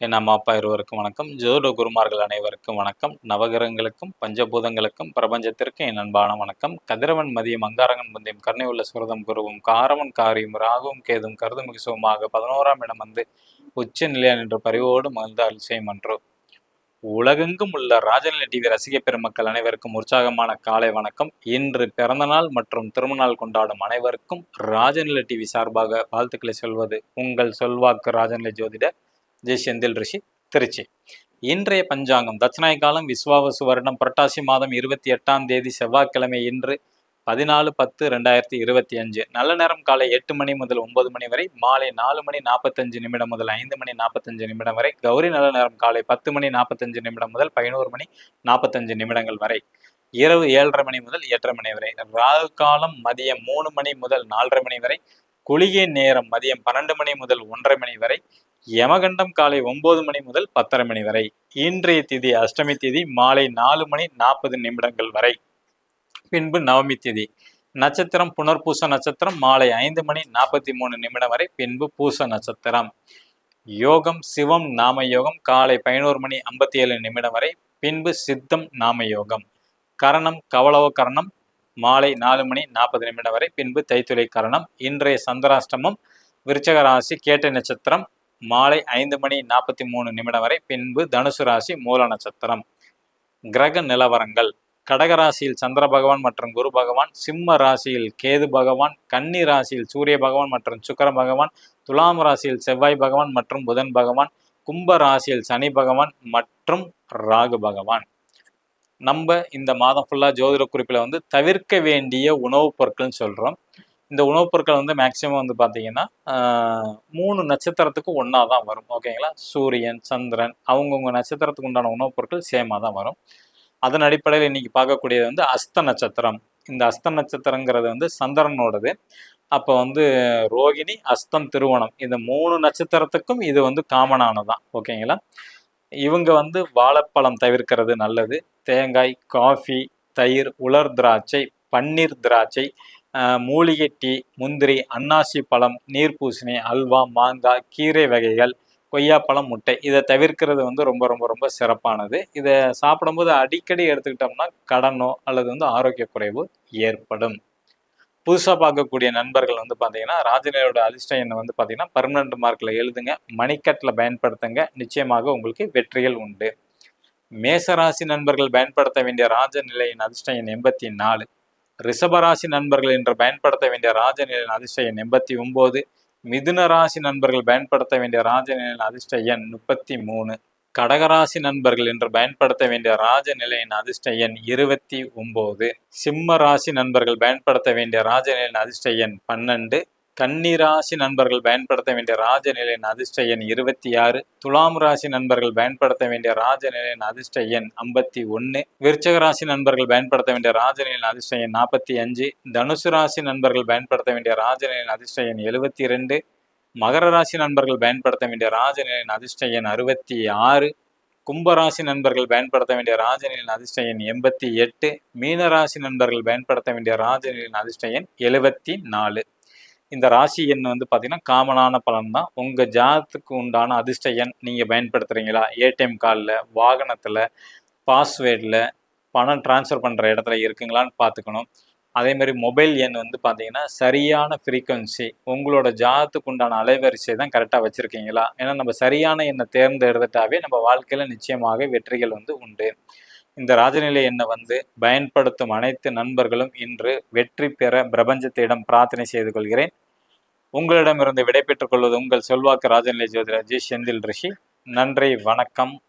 என் அம்மா அப்பா இருவருக்கும் வணக்கம். ஜோட குருமார்கள் அனைவருக்கும் வணக்கம். நவகிரகங்களுக்கும் பஞ்சபூதங்களுக்கும் பிரபஞ்சத்திற்கும் என் அன்பான வணக்கம். கதிரவன் மதியம் அங்காரகன் முந்தையும் கருணை உள்ள சுரதம் குருவும் காரவன் காரியும் ராகுவும் கேதும் கருதுமிகு சுகமாக பதினோராம் இடம் வந்து உச்ச நிலையான் என்ற பரிவோடு மகிழ்ந்த அலிசயம் அன்றோ. உலகெங்கும் உள்ள ராஜநிலை டிவி ரசிக பெருமக்கள் அனைவருக்கும் உற்சாகமான காலை வணக்கம். இன்று பிறந்தநாள் மற்றும் திருமணநாள் கொண்டாடும் அனைவருக்கும் ராஜநிலை டிவி சார்பாக வாழ்த்துக்களை சொல்வது உங்கள் சொல்வாக்கு ராஜநிலை ஜோதிடர் ஜெய் செந்தில் ரிஷி திருச்சி. இன்றைய பஞ்சாங்கம் தட்சிணாய காலம் விஸ்வாவசு வருடம் புரட்டாசி மாதம் இருபத்தி எட்டாம் தேதி செவ்வாய்க்கிழமை இன்று பதினாலு பத்து ரெண்டாயிரத்தி இருபத்தி அஞ்சு. நல்ல நேரம் காலை எட்டு மணி முதல் ஒன்பது மணி வரை மாலை நாலு மணி நாற்பத்தஞ்சு நிமிடம் முதல் ஐந்து மணி நாற்பத்தஞ்சு நிமிடம் வரை கௌரி நல்ல நேரம் காலை பத்து மணி நாற்பத்தஞ்சு நிமிடம் முதல் பதினோரு மணி நாற்பத்தஞ்சு நிமிடங்கள் வரை இரவு ஏழரை மணி முதல் எட்டரை மணி வரை ராகு காலம் மதியம் மூணு மணி முதல் நாலரை மணி வரை குளிகை நேரம் மதியம் பன்னெண்டு மணி முதல் ஒன்றரை மணி வரை யமகண்டம் காலை ஒன்பது மணி முதல் பத்தரை மணி வரை இன்றைய திதி அஷ்டமி திதி மாலை நாலு மணி நாற்பது நிமிடங்கள் வரை. பின்பு நவமி திதி. நட்சத்திரம் புனர்பூச நட்சத்திரம் மாலை ஐந்து மணி நாற்பத்தி மூணு நிமிடம் வரை பின்பு பூச நட்சத்திரம். யோகம் சிவம் நாம யோகம் காலை பதினோரு மணி ஐம்பத்தி ஏழு நிமிடம் வரை பின்பு சித்தம் நாம யோகம் கரணம் கவளவ கரணம் மாலை நாலு மணி நாற்பது நிமிடம் வரை. பின்பு தைத்துளை கரணம். இன்றைய சந்திராஷ்டமம் விருச்சக ராசி கேட்ட நட்சத்திரம். மாலை ஐந்து மணி நாற்பத்தி மூணு நிமிடம் வரை. பின்பு தனுசு ராசி மூல நட்சத்திரம். கிரக நிலவரங்கள். கடகராசியில் சந்திர பகவான் மற்றும் குரு பகவான். சிம்ம ராசியில் கேது பகவான். கன்னி ராசியில் சூரிய பகவான் மற்றும் சுக்கர பகவான். துலாம் ராசியில் செவ்வாய் பகவான் மற்றும் புதன் பகவான். கும்ப ராசியில் சனி பகவான் மற்றும் ராகு பகவான். நம்ம இந்த மாதம் ஃபுல்லாக ஜோதிட குறிப்பில் வந்து தவிர்க்க வேண்டிய உணவுப் பொருட்கள்னு சொல்கிறோம் இந்த உணவுப் பொருட்கள் வந்து மேக்சிமம் வந்து பார்த்தீங்கன்னா மூணு நட்சத்திரத்துக்கு ஒன்றா தான் வரும். ஓகேங்களா சூரியன் சந்திரன் அவங்கவுங்க நட்சத்திரத்துக்கு உண்டான உணவுப் பொருட்கள் சேமாக தான் வரும். அதன் அடிப்படையில் இன்னைக்கு பார்க்கக்கூடியது வந்து அஸ்த நட்சத்திரம். இந்த அஸ்த நட்சத்திரங்கிறது வந்து சந்திரனோடது. அப்போ வந்து ரோகிணி அஸ்தம் திருவோணம் இந்த மூணு நட்சத்திரத்துக்கும் இது வந்து காமனானதான் ஓகேங்களா இவங்க வந்து வாழைப்பழம் தவிர்க்கிறது நல்லது. தேங்காய் காஃபி தயிர் உலர் திராட்சை பன்னீர் திராட்சை மூலிகை டீ முந்திரி அன்னாசி பழம் நீர்பூசணி அல்வா மாங்காய் கீரை வகைகள் கொய்யாப்பழம் முட்டை. இதை தவிர்க்கிறது வந்து ரொம்ப ரொம்ப ரொம்ப சிறப்பானது. இதை சாப்பிடும்போது அடிக்கடி எடுத்துக்கிட்டோம்னா கடனோ அல்லது வந்து ஆரோக்கிய குறைவு ஏற்படும். புதுசாக பார்க்கக்கூடிய நண்பர்கள் வந்து பார்த்தீங்கன்னா ராஜநிலையோட அதிர்ஷ்டம் என்ன வந்து பார்த்தீங்கன்னா பர்மனண்ட் மார்க்கில் எழுதுங்க மணிக்கட்டில் பயன்படுத்துங்க. நிச்சயமாக உங்களுக்கு வெற்றிகள் உண்டு. மேசராசி நண்பர்கள் பயன்படுத்த வேண்டிய ராஜநிலையின் அதிர்ஷ்ட எண் எண்பத்தி நாலு. ரிஷபராசி நண்பர்கள் என்று பயன்படுத்த வேண்டிய ராஜநிலையின் அதிர்ஷ்ட எண் எண்பத்தி ஒன்பது மிதுன ராசி நண்பர்கள் பயன்படுத்த வேண்டிய ராஜநிலையின் அதிர்ஷ்ட எண் முப்பத்தி மூணு. கடகராசி நண்பர்கள் என்று பயன்படுத்த வேண்டிய ராஜநிலையின் அதிர்ஷ்ட எண் இருபத்தி ஒன்பது சிம்ம ராசி நண்பர்கள் பயன்படுத்த வேண்டிய ராஜநிலையின் அதிர்ஷ்ட எண் பன்னெண்டு. கன்னிராசி நண்பர்கள் பயன்படுத்த வேண்டிய ராஜநிலையின் அதிர்ஷ்ட எண் இருபத்தி ஆறு துலாம் ராசி நண்பர்கள் பயன்படுத்த வேண்டிய ராஜநிலையின் அதிர்ஷ்ட எண் ஐம்பத்தி ஒன்று விருச்சக ராசி நண்பர்கள் பயன்படுத்த வேண்டிய ராஜநிலையின் அதிர்ஷ்ட எண் நாற்பத்தி அஞ்சு. தனுசு ராசி நண்பர்கள் பயன்படுத்த வேண்டிய ராஜநிலையின் அதிர்ஷ்ட எண் எழுபத்தி ரெண்டு. மகர ராசி நண்பர்கள் பயன்படுத்த வேண்டிய ராஜநிலையின் அதிர்ஷ்ட எண் அறுபத்தி ஆறு. கும்பராசி நண்பர்கள் பயன்படுத்த வேண்டிய ராஜநிலையின் அதிர்ஷ்ட எண் எண்பத்தி எட்டு. மீனராசி நண்பர்கள் பயன்படுத்த வேண்டிய ராஜநிலையின் அதிர்ஷ்ட எண் எழுபத்தி நாலு. இந்த ராசி எண் வந்து பார்த்தீங்கன்னா காமனான பலன் தான் உங்கள் ஜாதத்துக்கு உண்டான அதிர்ஷ்ட எண் நீங்கள் பயன்படுத்துகிறீங்களா ஏடிஎம் கார்டில் வாகனத்தில் பாஸ்வேர்டில் பணம் டிரான்ஸ்ஃபர் பண்ணுற இடத்துல இருக்குங்களான்னு பார்த்துக்கணும் அதே மாதிரி மொபைல் எண் வந்து பார்த்தீங்கன்னா சரியான ஃப்ரீக்குவன்சி உங்களோட ஜாதத்துக்கு உண்டான அலைவரிசை தான் கரெக்டாக வச்சுருக்கீங்களா? ஏன்னா நம்ம சரியான எண்ணை தேர்ந்தெடுத்துட்டாவே நம்ம வாழ்க்கையில் நிச்சயமாக வெற்றிகள் வந்து உண்டு. இந்த ராஜநிலை எண்ணை வந்து பயன்படுத்தும் அனைத்து நண்பர்களும் இன்று வெற்றி பெற பிரபஞ்சத்திடம் பிரார்த்தனை செய்து கொள்கிறேன். உங்களிடமிருந்து விடைபெற்றுக் கொள்வது உங்கள் செல்வாக்கு ராஜநிலை ஜோதிடர் ஜி செந்தில் ரிஷி. நன்றி வணக்கம்.